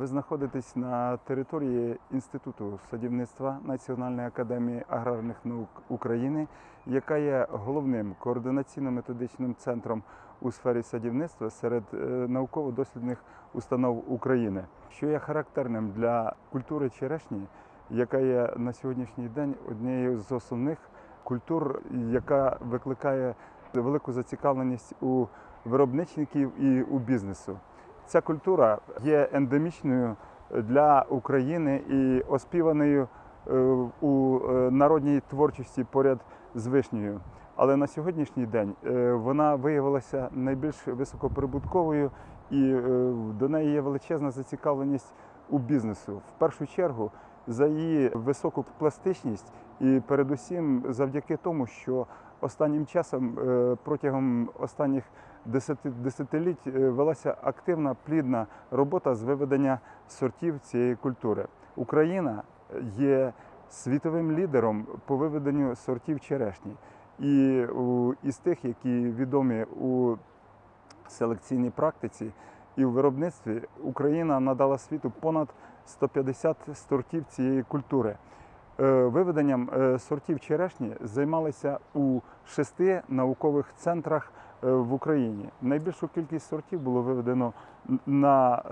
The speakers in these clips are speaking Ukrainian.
Ви знаходитесь на території Інституту садівництва Національної академії аграрних наук України, яка є головним координаційно-методичним центром у сфері садівництва серед е, науково-дослідних установ України, що є характерним для культури черешні, яка є на сьогоднішній день однією з основних культур, яка викликає велику зацікавленість у виробничників і у бізнесу. Ця культура є ендемічною для України і оспіваною е, у е, народній творчості поряд з вишнею. Але на сьогоднішній день е, вона виявилася найбільш високоприбутковою і до неї є величезна зацікавленість у бізнесу. В першу чергу за її високу пластичність і передусім завдяки тому, що останнім часом е, протягом останніх десяти- десятиліть е, велася активна плідна робота з виведення сортів цієї культури. Україна є світовим лідером по виведенню сортів черешні. І із тих, які відомі у селекційній практиці і в виробництві, Україна надала світу понад 150 сортів цієї культури. Е, Виведенням е, сортів черешні займалися у шести наукових центрах е, в Україні. Найбільшу кількість сортів було виведено на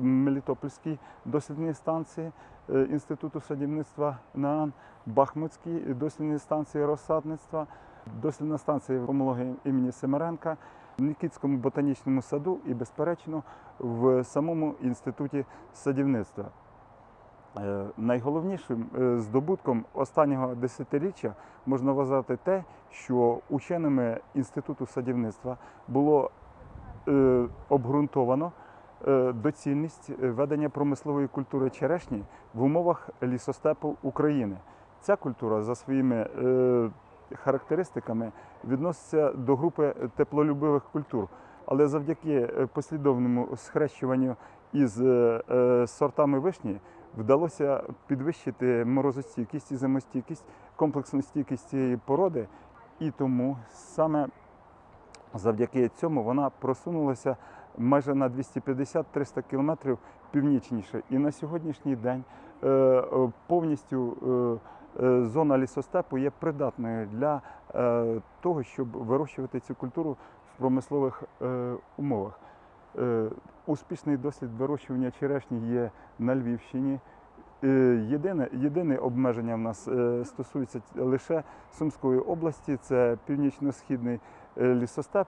Мелітопольській дослідній станції Інституту садівництва НААН, Бахмутській дослідній станції розсадництва, дослідна станція помології імені Семеренка, в Нікітському ботанічному саду і, безперечно, в самому інституті садівництва. Е, Найголовнішим е, здобутком останнього десятиріччя можна вважати те, що ученими інституту садівництва було е, обґрунтовано доцільність ведення промислової культури черешні в умовах лісостепу України. Ця культура за своїми характеристиками відноситься до групи теплолюбивих культур, але завдяки послідовному схрещуванню із сортами вишні вдалося підвищити морозостійкість і зимостійкість, комплексну стійкість цієї породи, і тому саме завдяки цьому вона просунулася майже на 250-300 кілометрів північніше. І на сьогоднішній день е, е, повністю е, зона лісостепу є придатною для того, щоб вирощувати цю культуру в промислових умовах. Е, Успішний досвід вирощування черешні є на Львівщині. Е, Єдине, єдине обмеження в нас е, стосується лише Сумської області, це північно-східний лісостеп,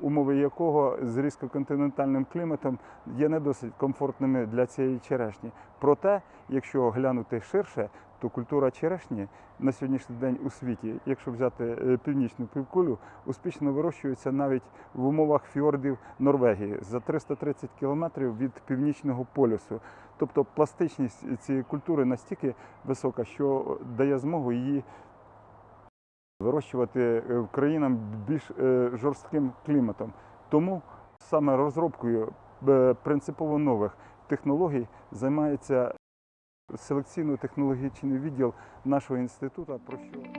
умови якого з різкоконтинентальним кліматом є не досить комфортними для цієї черешні. Проте, якщо глянути ширше, то культура черешні на сьогоднішній день у світі, якщо взяти е, північну півкулю, успішно вирощується навіть в умовах фьордів Норвегії за 330 кілометрів від північного полюсу. Тобто пластичність цієї культури настільки висока, що дає змогу її вирощувати е, в країнам більш е, жорстким кліматом. Тому саме розробкою е, принципово нових технологій займається селекційно-технологічний відділ нашого інституту. Про що